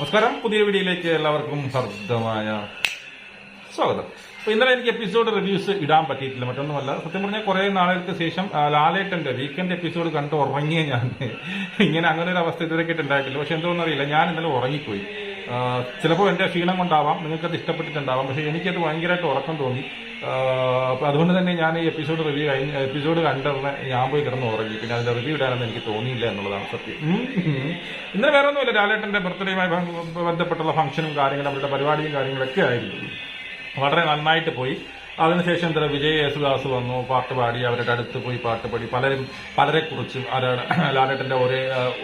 നമസ്കാരം. പുതിയ വീഡിയോയിലേക്ക് എല്ലാവർക്കും ഹർദ്ദമായ സ്വാഗതം. അപ്പൊ ഇന്നലെ എനിക്ക് എപ്പിസോഡ് റിവ്യൂസ് ഇടാൻ പറ്റിയിട്ടില്ല. മറ്റൊന്നുമല്ല സത്യം പറഞ്ഞാൽ കുറെ നാളുകൾക്ക് ശേഷം ലാലേട്ടന്റെ വീക്കെൻഡ് എപ്പിസോഡ് കണ്ട് ഉറങ്ങിയ ഞാൻ. ഇങ്ങനെ അങ്ങനെ ഒരു അവസ്ഥ ഇതുവരെ ഉണ്ടായിട്ടില്ല പക്ഷെ എന്തോന്നറിയില്ല ഞാൻ ഇന്നലെ ഉറങ്ങിപ്പോയി. ചിലപ്പോൾ എന്റെ ക്ഷീണം കൊണ്ടാവാം നിങ്ങൾക്കത് ഇഷ്ടപ്പെട്ടിട്ടുണ്ടാവാം പക്ഷെ എനിക്കത് ഭയങ്കരമായിട്ട് ഉറക്കം തോന്നി. അപ്പോൾ അപ്പൊ അതുകൊണ്ട് തന്നെ ഞാൻ ഈ എപ്പിസോഡ് റിവ്യൂ കഴിഞ്ഞ എപ്പിസോഡ് കണ്ടിരുന്ന ഞാൻ പോയി കിടന്ന് ഉറങ്ങി. പിന്നെ അതിന്റെ റിവ്യൂ ഇടാനൊന്നും എനിക്ക് തോന്നിയില്ല എന്നുള്ളതാണ് സത്യം. ഇന്ന് വേറെ ഒന്നുമില്ല. ലാലേട്ടന്റെ ബർത്ത്ഡേയുമായി ബന്ധപ്പെട്ടുള്ള ഫംഗ്ഷനും കാര്യങ്ങളും അവരുടെ പരിപാടിയും കാര്യങ്ങളൊക്കെ ആയിരുന്നു. വളരെ നന്നായിട്ട് പോയി. അതിനുശേഷം എന്താ വിജയ് യേശുദാസ് വന്നു പാട്ട് പാടി അവരുടെ അടുത്ത് പോയി പാട്ട് പാടി. പലരും പലരെ കുറിച്ചും ആരാണ് ലാലേട്ടന്റെ ഒരേ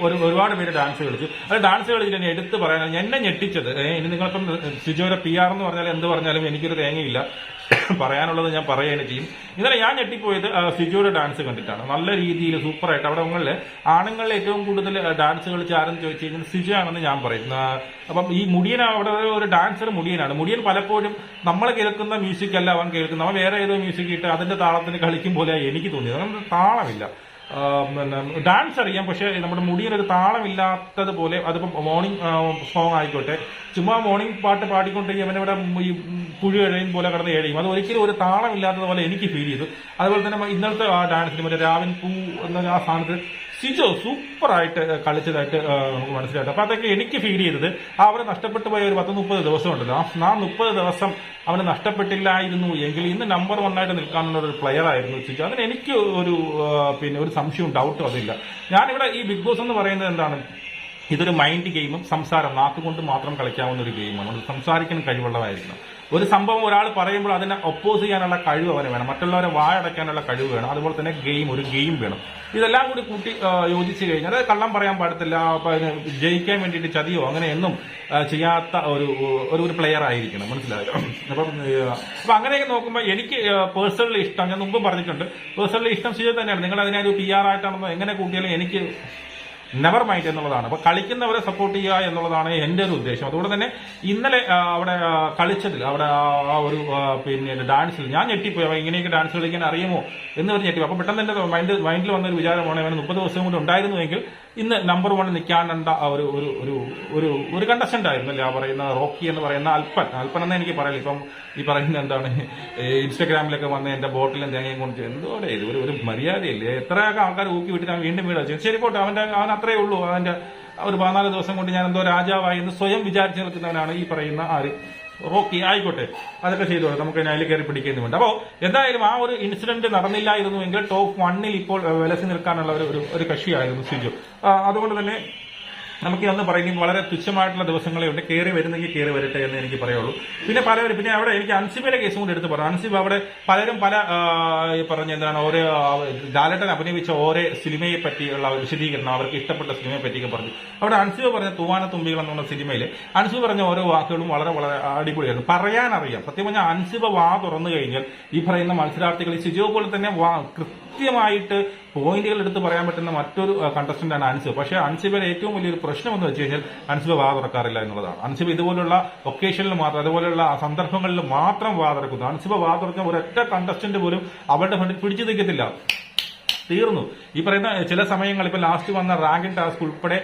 ഒരു ഒരുപാട് പേര് ഡാൻസ് കളിച്ചു. അത് ഡാൻസ് കളിച്ചിട്ട് എന്നെ എടുത്ത് പറയാൻ എന്നെ ഞെട്ടിച്ചത്. ഇനി നിങ്ങളിപ്പം സിജോയുടെ പി ആർ എന്ന് പറഞ്ഞാൽ എന്ത് പറഞ്ഞാലും എനിക്കൊരു തേങ്ങയില്ല. പറയാനുള്ളത് ഞാൻ പറയുകയാണ് ചെയ്യും. ഇന്നലെ ഞാൻ ഞെട്ടിപ്പോയത് സിജോയുടെ ഡാൻസ് കണ്ടിട്ടാണ്. നല്ല രീതിയിൽ സൂപ്പറായിട്ട് അവിടെ ഉങ്ങളിൽ ആണുങ്ങളിൽ ഏറ്റവും കൂടുതൽ ഡാൻസ് കളിച്ച് ആരെന്ന് ചോദിച്ചു കഴിഞ്ഞാൽ സിജോ ആണെന്ന് ഞാൻ പറയും. അപ്പം ഈ മുടിയൻ അവിടെ ഒരു ഡാൻസർ മുടിയനാണ്. മുടിയൻ പലപ്പോഴും നമ്മൾ കേൾക്കുന്ന മ്യൂസിക് അല്ല അവൻ കേൾക്കുന്ന അവൻ വേറെ ഏതോ മ്യൂസിക് ഇട്ട് അതിന്റെ താളത്തിന് കളിക്കും പോലെ എനിക്ക് തോന്നിയത്. താളമില്ല. ഡാൻസ് അറിയാം പക്ഷെ നമ്മുടെ മുടിയിനൊരു താളമില്ലാത്തതുപോലെ അതിപ്പോ മോർണിംഗ് സോങ് ആയിക്കോട്ടെ. ചുമ്മാ മോർണിംഗ് പാട്ട് പാടിക്കൊണ്ടിരിക്കും അവനവിടെ ഈ പുഴു എഴയും പോലെ കിടന്ന് എഴയും അത് ഒരിക്കലും ഒരു താളമില്ലാത്തതുപോലെ എനിക്ക് ഫീൽ ചെയ്തു. അതുപോലെ തന്നെ ഇന്നലത്തെ ആ ഡാൻസിന് മറ്റേ രാവിൻ പൂ എന്ന ആ സ്ഥാനത്ത് സിജോ സൂപ്പറായിട്ട് കളിച്ചതായിട്ട് ആ, നമുക്ക് മനസ്സിലായിട്ട് അപ്പൊ അതൊക്കെ എനിക്ക് ഫീൽ ചെയ്തത്. അവന് നഷ്ടപ്പെട്ടു പോയ ഒരു പത്ത് മുപ്പത് ദിവസം ഉണ്ടല്ലോ ആ മുപ്പത് ദിവസം അവന് നഷ്ടപ്പെട്ടില്ലായിരുന്നു എങ്കിൽ ഇന്ന് നമ്പർ വൺ ആയിട്ട് നിൽക്കാനുള്ള ഒരു പ്ലെയർ ആയിരുന്നു സിജോ. അതിന് എനിക്ക് ഒരു പിന്നെ ഒരു സംശയവും ഡൗട്ടും അതില്ല. ഞാനിവിടെ ഈ ബിഗ് ബോസ് എന്ന് പറയുന്നത് എന്താണ്? ഇതൊരു മൈൻഡ് ഗെയിമും സംസാരം നാക്കുകൊണ്ട് മാത്രം കളിക്കാവുന്ന ഒരു ഗെയിമാണ് സംസാരിക്കാൻ കഴിവുള്ളതായിരിക്കണം ഒരു സംഭവം ഒരാൾ പറയുമ്പോൾ അതിനെ ഒപ്പോസ് ചെയ്യാനുള്ള കഴിവ് അവന് വേണം. മറ്റുള്ളവരെ വായടയ്ക്കാനുള്ള കഴിവ് വേണം. അതുപോലെ തന്നെ ഗെയിം ഒരു ഗെയിം വേണം. ഇതെല്ലാം കൂടി കൂട്ടി യോജിച്ച് കഴിഞ്ഞാൽ അത് കള്ളം പറയാൻ പാടത്തില്ല. ജയിക്കാൻ വേണ്ടിയിട്ട് ചതിയോ അങ്ങനെ എന്നും ചെയ്യാത്ത ഒരു ഒരു പ്ലെയർ ആയിരിക്കണം. മനസ്സിലായോ? അപ്പം അപ്പൊ അങ്ങനെയൊക്കെ നോക്കുമ്പോൾ എനിക്ക് പേഴ്സണലി ഇഷ്ടം ഞാൻ മുമ്പ് പറഞ്ഞിട്ടുണ്ട്. പേഴ്സണലി ഇഷ്ടം ചെയ്ത് തന്നെയാണ്. നിങ്ങൾ അതിനെ ഒരു പി ആർ ആയിട്ടാണെന്നോ എങ്ങനെ കൂട്ടിയാലും എനിക്ക് നെവർ മൈൻഡ് എന്നുള്ളതാണ്. അപ്പൊ കളിക്കുന്നവരെ സപ്പോർട്ട് ചെയ്യുക എന്നുള്ളതാണ് എന്റെ ഒരു ഉദ്ദേശം. അതുകൊണ്ട് തന്നെ ഇന്നലെ അവിടെ കളിച്ചതിൽ അവിടെ ആ ഒരു പിന്നെ ഡാൻസിൽ ഞാൻ ഞെട്ടിപ്പോയി. അപ്പൊ ഇങ്ങനെയൊക്കെ ഡാൻസ് കളിക്കാൻ അറിയുമോ എന്ന് പറഞ്ഞ് ഞെട്ടിപ്പോയി. അപ്പൊ പെട്ടെന്ന് എന്റെ മൈൻഡ് മൈൻഡിൽ വന്ന ഒരു വിചാരമാണ് അവന് മുപ്പത് ദിവസം കൊണ്ട് ഉണ്ടായിരുന്നുവെങ്കിൽ ഇന്ന് നമ്പർ വൺ നിൽക്കാനുണ്ട ഒരു ഒരു ഒരു ഒരു ഒരു കണ്ടസ്റ്റന്റ് ആയിരുന്നു അല്ലേ? ആ പറയുന്ന റോക്കി എന്ന് പറയുന്ന അൽപ്പൻ അൽപ്പൻ എന്ന് എനിക്ക് പറയില്ല ഇപ്പം ഈ പറയുന്ന എന്താണ് ഇൻസ്റ്റാഗ്രാമിലൊക്കെ വന്ന് എന്റെ ബോട്ടിലും തേങ്ങയും കൊണ്ട് എന്തോടെ ഇത്? ഒരു ഒരു മര്യാദയില്ലേ? എത്രയൊക്കെ ആൾക്കാർ ഊക്കി വിട്ടിട്ട് ഞാൻ വീണ്ടും വീട് ശരി പോട്ടെ അവന്റെ അവൻ അത്രേ ഉള്ളൂ. അതിന്റെ ഒരു പതിനാല് ദിവസം കൊണ്ട് ഞാൻ എന്തോ രാജാവായി എന്ന് സ്വയം വിചാരിച്ചു നിൽക്കുന്നവനാണ് ഈ പറയുന്ന ആര്? റോക്കി. ആയിക്കോട്ടെ. അതൊക്കെ ചെയ്തോളൂ. നമുക്ക് അതിൽ കയറി പിടിക്കുന്നുണ്ട് അപ്പോൾ എന്തായാലും ആ ഒരു ഇൻസിഡന്റ് നടന്നില്ലായിരുന്നുവെങ്കിൽ ടോപ്പ് വണ്ണിൽ ഇപ്പോൾ വിലസി നിൽക്കാനുള്ള ഒരു- ഒരു കക്ഷിയായിരുന്നു സിജു. അതുകൊണ്ട് തന്നെ നമുക്ക് എന്ന് പറയുന്നത് വളരെ തുച്ഛമായിട്ടുള്ള ദിവസങ്ങളെ ഉണ്ട് കയറി വരുന്നെങ്കിൽ കയറി വരട്ടെ എന്ന് എനിക്ക് പറയുള്ളൂ. പിന്നെ പലരും പിന്നെ അവിടെ എനിക്ക് അൻസിബയുടെ കേസും കൂടി എടുത്ത് പറയാം. അൻസിബ അവിടെ പലരും പല ഈ പറഞ്ഞ എന്താണ് ഓരോ ആ, അഭിനയിച്ച ഓരോ സിനിമയെ പറ്റിയുള്ള വിശദീകരണം അവർക്ക് ഇഷ്ടപ്പെട്ട സിനിമയെ പറ്റിയൊക്കെ പറഞ്ഞു. അവിടെ അൻസിബ പറഞ്ഞ തൂവാന തുമ്പികൾ എന്നുള്ള സിനിമയിൽ അൻസിബ പറഞ്ഞ ഓരോ വാക്കുകളും വളരെ വളരെ അടിപൊളിയായിരുന്നു. പറയാനറിയാം. സത്യം പറഞ്ഞാൽ അൻസിബ വാ തുറന്നു കഴിഞ്ഞാൽ ഈ പറയുന്ന മത്സരാർത്ഥികൾ സിജോ പോലെ തന്നെ വാ കൃത്യമായിട്ട് പോയിന്റുകൾ എടുത്ത് പറയാൻ പറ്റുന്ന മറ്റൊരു കണ്ടസ്റ്റന്റാണ് അൻസിബ്. പക്ഷേ അൻസിബിയുടെ ഏറ്റവും വലിയൊരു പ്രശ്നം എന്ന് വെച്ച് കഴിഞ്ഞാൽ അൻസിബ് വാ തുറക്കാറില്ല എന്നുള്ളതാണ്. അൻസിബ് ഇതുപോലുള്ള ഒക്കേഷനിൽ മാത്രം അതുപോലെയുള്ള സന്ദർഭങ്ങളിൽ മാത്രം വാ തുറക്കുന്നു. അൻസിബ വാ തുറക്കുന്ന ഒരൊറ്റ കണ്ടസ്റ്റന്റ് പോലും അവരുടെ ഫ്രണ്ടിൽ പിടിച്ചു നിൽക്കത്തില്ല. തീർന്നു. ഈ പറയുന്ന ചില സമയങ്ങൾ ഇപ്പൊ ലാസ്റ്റ് വന്ന റാങ്കിങ് ടാസ്ക് ഉൾപ്പെടെ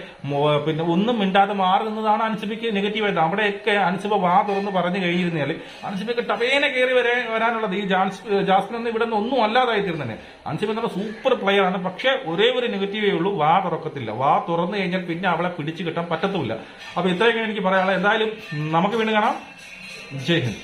പിന്നെ ഒന്നും മിണ്ടാതെ മാറുന്നതാണ് നെഗറ്റീവ് നെഗറ്റീവായിട്ട് അവിടെയൊക്കെ അൻസിബ വാ തുറന്ന് പറഞ്ഞു കഴിഞ്ഞിരുന്നാൽ അൻസിബയ്ക്ക് ടവേനെ കയറി വരെ വരാനുള്ളത് ഈ ജാസ്മിൻ ഒന്നും ഇവിടെ നിന്ന് ഒന്നും അല്ലാതായി തീർന്നെ അൻസിബ നമ്മുടെ സൂപ്പർ പ്ലെയർ ആണ്. പക്ഷെ ഒരേ ഒരു നെഗറ്റീവേ ഉള്ളൂ. വാ തുറക്കത്തില്ല. വാ തുറന്നു കഴിഞ്ഞാൽ പിന്നെ അവളെ പിടിച്ചു കിട്ടാൻ പറ്റത്തുമില്ല. അപ്പൊ ഇത്രയൊക്കെ എനിക്ക് പറയാനുള്ളത്. എന്തായാലും നമുക്ക് വീണ്ടും കാണാം. ജയ് ഹിന്ദ്.